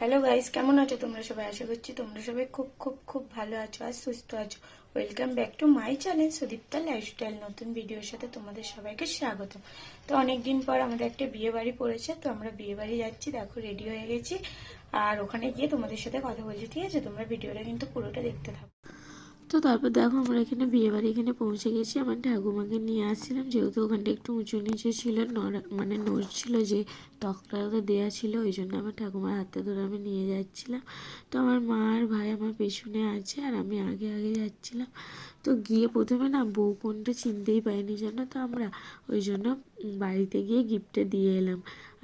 Hello guys কেমন আছো তোমরা সবাই? আশা করছি তোমরা সবাই খুব খুব খুব ভালো আছো আর সুস্থ আছো। Welcome back to my channel Sudipta lifestyle নতুন ভিডিওর সাথে তোমাদের সবাইকে স্বাগত। তো অনেকদিন পর আমাদের একটা বিয়ে বাড়ি পড়েছে, তো আমরা বিয়ে বাড়ি যাচ্ছি, দেখো রেডি হয়ে গেছি। আর ওখানে গিয়ে তোমাদের সাথে কথা বলছি, ঠিক আছে? তোমরা ভিডিওটা কিন্তু পুরোটা দেখতে থাকো। তো তারপর দেখো আমরা এখানে বিয়ে বাড়ি এখানে পৌঁছে গেছি। আমার ঠাকুমাকে নিয়ে আসছিলাম, যেহেতু ওখানটা একটু উঁচু নিচু ছিল মানে নড়ছিল যে তকটা দেওয়া ছিল, ওই জন্য আমার ঠাকুমার হাতে ধরে আমি নিয়ে যাচ্ছিলাম। তো আমার মা আর ভাই আমার পেছনে আছে আর আমি আগে আগে যাচ্ছিলাম। তো গিয়ে প্রথমে না বউ কোনটা চিনতেই পাইনি জানো তো আমরা, ওই জন্য বাড়িতে গিয়ে গিফটটা দিয়ে এলাম।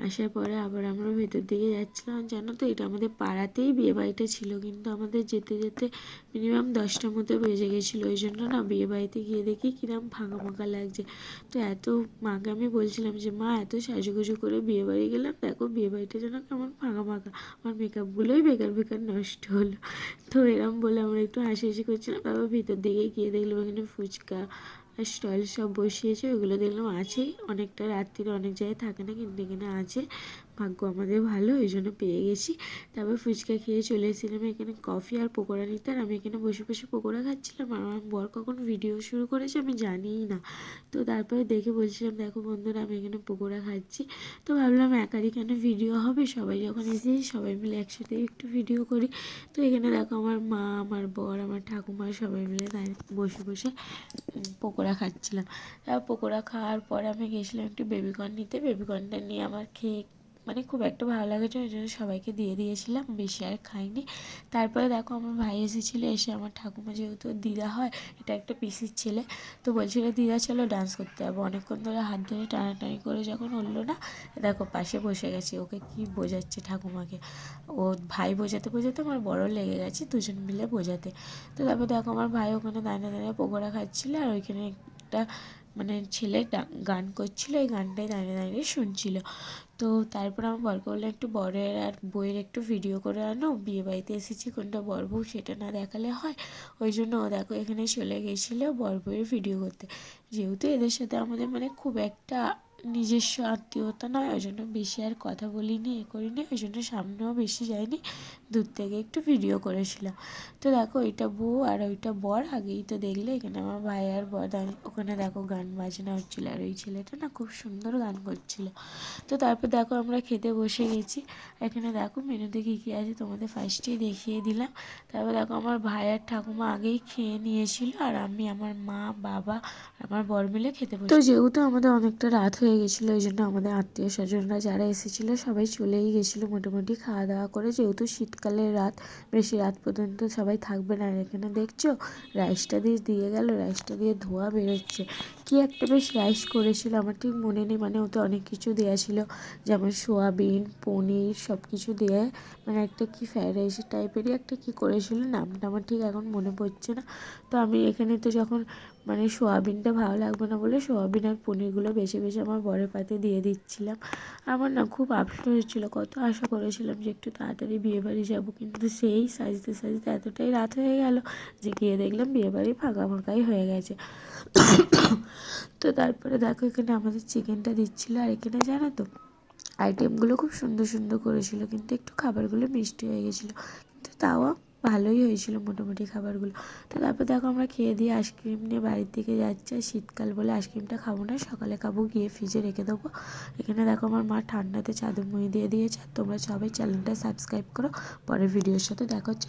আসার পরে আবার আমরা ভেতর দিকে যাচ্ছিলাম। জানো তো, এটা আমাদের পাড়াতেই বিয়ে বাড়িটা ছিল, কিন্তু আমাদের যেতে যেতে মিনিমাম দশটার মতো বেজে গেছিল। ওই জন্য না বিয়ে বাড়িতে গিয়ে দেখি কিরম ফাঁকা ফাঁকা লাগছে। তো এত মাকে আমি বলছিলাম যে, মা, এত সাজুগুজু করে বিয়ে বাড়ি গেলাম, দেখো বিয়ে বাড়িটা যেন কেমন ফাঁকা ফাঁকা। আমার মেকআপগুলোই বেকার বেকার নষ্ট হলো। তো এরম বলে আমরা একটু হাসি হাসি করছিলাম। তারপর ভিতর দিকে গিয়ে দেখলাম এখানে ফুচকা স্টল সব বসিয়েছে ওইগুলো দেখলাম আছেই অনেকটা রাত্রিরে, অনেক জায়গায় থাকে না, কিন্তু এখানে আছে। ভাগ্য আমাদের ভালো ওই জন্য পেয়ে গেছি। তারপর ফুচকা খেয়ে চলে এসেছিলাম এখানে কফি আর পকোড়া নিতে। আর আমি এখানে বসে বসে পকোড়া খাচ্ছিলাম। আর আমার বর কখন ভিডিও শুরু করেছে আমি জানিই না। তো তারপরে দেখে বলছিলাম, দেখো বন্ধুরা, আমি এখানে পকোড়া খাচ্ছি। তো ভাবলাম একারই কেন ভিডিও হবে? সবাই যখন এসেছি সবাই মিলে একসাথে একটু ভিডিও করি। তো এখানে দেখো আমার মা, আমার বর, আমার ঠাকুমা সবাই মিলে বসে বসে পকোড়া খাচ্ছিলাম। তারপর পকোড়া খাওয়ার পরে আমি গেছিলাম একটু বেবিকর্ন নিতে। বেবিকর্নটা নিয়ে আমার খেয়ে মানে খুব একটা ভালো লাগেছে ওই জন্য সবাইকে দিয়ে দিয়েছিলাম, বেশি আর খাইনি। তারপরে দেখো আমার ভাই এসেছিল, এসে আমার ঠাকুমা যেহেতু দিদা হয়, এটা একটা পিসির ছেলে, তো বলছিল, দিদা, চলো ডান্স করতে যাব। অনেকক্ষণ ধরে হাত ধরে টানাটানি করে যখন হলো না, দেখো পাশে বসে গেছে, ওকে কি বোঝাচ্ছে ঠাকুমাকে? ও ভাই বোঝাতে বোঝাতে আমার বড় লেগে গেছে, দুজন মিলে বোঝাতে। তো তারপর দেখো আমার ভাই ওখানে দাঁড়িয়ে দাঁড়িয়ে পকোড়া খাচ্ছিলো, আর ওইখানে একটা মানে ছেলে গান করছিল, এই গানটাই দাঁড়িয়ে দাঁড়িয়ে শুনছিল। তো তারপর আমার বরকে বললাম একটু বরের আর বইয়ের একটু ভিডিও করে আনো, বিয়ে বাড়িতে এসেছি, কোনটা বর বউ সেটা না দেখালে হয়। ওই জন্য ও দেখো এখানে চলে গেছিল বর বউয়ের ভিডিও করতে। যেহেতু এদের সাথে আমাদের মানে খুব একটা নিজস্ব আত্মীয়তা নয়, ওই জন্য বেশি আর কথা বলিনি, এ করিনি, ওই জন্য সামনেও বেশি যাইনি, দূর থেকে একটু ভিডিও করেছিলাম। তো দেখো এটা বউ আর ওইটা বর, আগেই তো দেখলে এখানে আমার ভাই আর বর ওখানে দেখো গান বাজনা হচ্ছিল, আর ওই ছেলেটা না খুব সুন্দর গান করছিল। তো তারপর দেখো আমরা খেতে বসে গেছি, এখানে দেখো মেনুতে কী কী আছে তোমাদের ফার্স্টেই দেখিয়ে দিলাম। তারপর দেখো আমার ভাই আর ঠাকুমা আগেই খেয়ে নিয়েছিল, আর আমি, আমার মা, বাবা, আমার বর মিলে খেতে বসে তো যেহেতু আমাদের অনেকটা রাত হয়ে গেছিল ওই জন্য আমাদের আত্মীয় স্বজনরা যারা এসেছিল সবাই চলেই গেছিল মোটামুটি খাওয়া দাওয়া করে। যেহেতু শীতকালের রাত, বেশি রাত পর্যন্ত সবাই থাকবে না, আর এখানে দেখছ, রাইসটা দিয়ে দিয়ে গেল, রাইসটা দিয়ে ধোয়া বেরোচ্ছে। কি একটা বেশ রাইস করেছিল, আমার ঠিক মনে নেই মানে ওতে অনেক কিছু দেওয়া ছিল। যেমন সোয়াবিন, পনির সব কিছু দিয়ে। মানে একটা কি ফ্রাইড রাইসের টাইপেরই একটা কি করেছিল, নামটা আমার ঠিক এখন মনে পড়ছে না। তো আমি এখানে তো যখন মানে সোয়াবিনটা ভালো লাগবে না বলে সোয়াবিন আর পনিরগুলো বেছে বেছে আমার বরের পাতে দিয়ে দিচ্ছিলাম। আমার না খুব আফসোস হচ্ছিল, কত আশা করেছিলাম যে একটু তাড়াতাড়ি বিয়ে বাড়ি যাব, কিন্তু সেই সাজতে সাজতে এতটাই রাত হয়ে গেল যে গিয়ে দেখলাম বিয়ে বাড়ি ফাঁকা ফাঁকাই হয়ে গেছে। তো তারপরে দেখো এখানে আমাদের চিকেনটা দিচ্ছিল আর এখানে জানো তো আইটেমগুলো খুব সুন্দর সুন্দর করেছিল, কিন্তু একটু খাবারগুলো মিষ্টি হয়ে গেছিল, কিন্তু তাও ভালোই হয়েছিল মোটামুটি খাবারগুলো। তো তারপর দেখো আমরা খেয়ে দিয়ে আইসক্রিম নিয়ে বাড়ির দিকে যাচ্ছি, আর শীতকাল বলে আইসক্রিমটা খাব না, সকালে খাব, গিয়ে ফ্রিজে রেখে দেবো। এখানে দেখো আমার মা ঠান্ডাতে চাদর মুড়ি দিয়ে দিয়েছে, আর তোমরা সবাই চ্যানেলটা সাবস্ক্রাইব করো, পরের ভিডিওর সাথে দেখা হচ্ছে